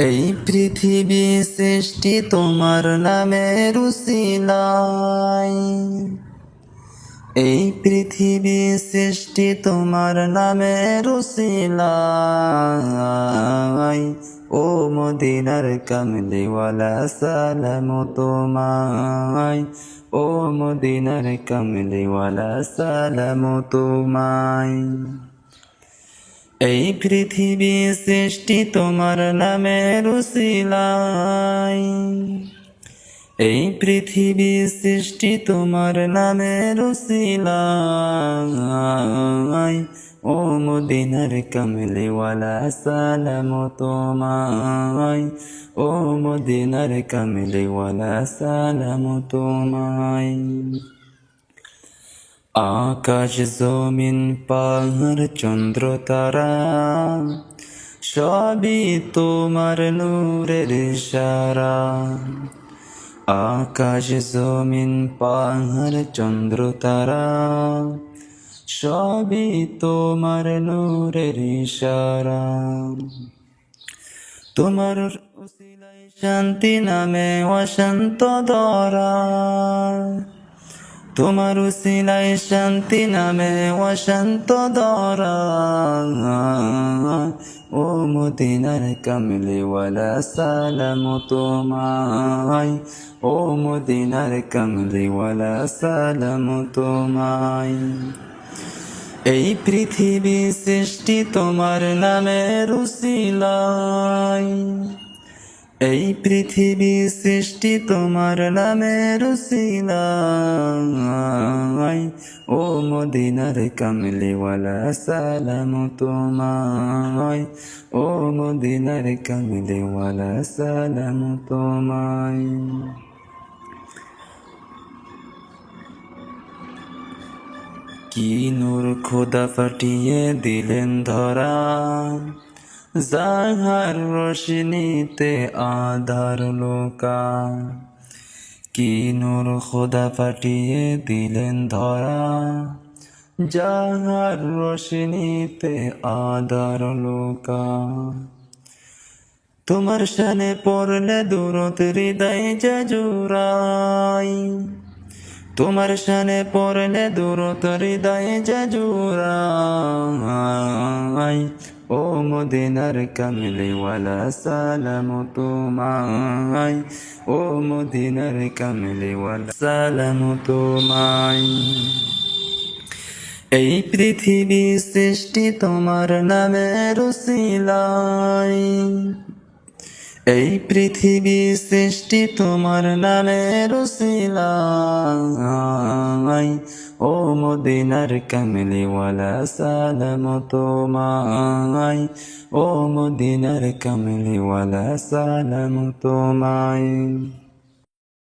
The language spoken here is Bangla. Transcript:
এই পৃথিবী সৃষ্টি তোমার নামে রুসিলাই এই পৃথিবী সৃষ্টি তোমার নামে রুসিলাই ও মদিনার কামলিওয়ালা, সালাম তোমায়। ও মদিনার কামলিওয়ালা, সালাম তোমায়। এই পৃথিবী সৃষ্টি তোমার নামে রুসিলাই এই পৃথিবী সৃষ্টি তোমার নামে রুসিলাই ও মদিনার কমলিওয়ালা, সালাম তোমায়। ও মদিনার কমলিওয়ালা, সালাম তোমায়। আকাশ জমিন, পাহাড় চন্দ্র তারা সবই তোমার নূরের সারা আকাশ জমিন, পাহাড় চন্দ্র তারা সবই তোমার নূরের সারা তোমার শান্তি নামে অশান্ত দরা। তোমার উসিলাই শান্তি নামে অশান্ত দরা ও মদিনার কমলিওয়ালা সালাম তোমায়। ও মদিনার কমলিওয়ালা সালাম তোমায়। এই পৃথিবী সৃষ্টি তোমার নামে রুসিলাই এই পৃথিবী সৃষ্টি তোমার নামে রুসিলাই ও মদিনার কমলিওয়ালা, সালাম তোমায়। ও মদিনার কমলিওয়ালা, সালাম তোমায়। কি নূর খোদা ফাটিয়ে দিলেন ধরা। জাহার রোশনীতে আধার লোকা। কি নূর খোদা ফাটিয়ে দিলেন ধরা। জাহার রোশনীতে আধার লোকা। তোমার শানে পড়লে দূরত হৃদয় জুরাই তোমার শানে পড়লে দূরত হৃদয় জুরাই ও মদিনার কামলিওয়ালা সালাম তোমায়। ও মদিনার কামলিওয়ালা সালাম তোমায়। এই পৃথিবী সৃষ্টি তোমার নামে রুসিলাই এই পৃথিবী সৃষ্টি তোমার নামে রুসিলাই। ও মদিনার কামলিওয়ালা সালাম তোমায় ও মদিনার কামলিওয়ালা সালাম তোমায়